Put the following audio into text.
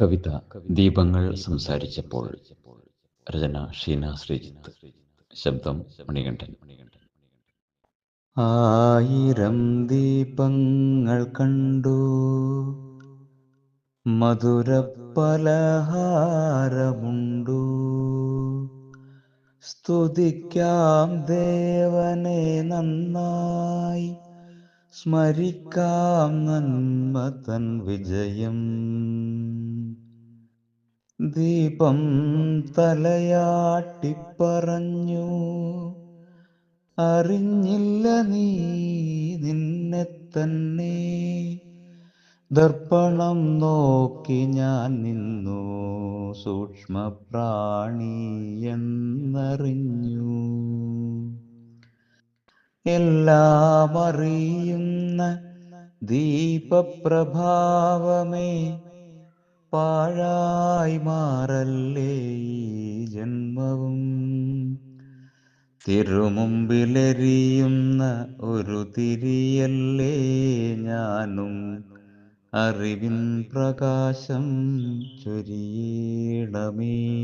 കവിത ദീപങ്ങൾ സംസാരിച്ചപ്പോൾ രചന ഷീന ശ്രീജിത്ത്. ശബ്ദം മണികണ്ഠൻ. ആയിരം ദീപങ്ങൾ കണ്ടു. മധുര പലഹാരമുണ്ടു. സ്തുതിക്കാം ദേവനെ നന്നായി. സ്മരിക്കാം നന്മ തൻ വിജയം. ദീപം തലയാട്ടിപ്പറഞ്ഞു. അറിഞ്ഞില്ല നീ നിന്നെ തന്നെ. ദർപ്പണം നോക്കി ഞാൻ നിന്നു സൂക്ഷ്മ പ്രാണി എന്നറിഞ്ഞു. എല്ലാം അറിയുന്ന ദീപപ്രഭാവമേ പാഴായി മാറല്ലേ ഈ ജന്മവും? തിരുമുമ്പിലെരിയുന്ന ഒരു തിരിയല്ലേ ഞാനും? അറിവിൻ പ്രകാശം ചൊരിയണമേ.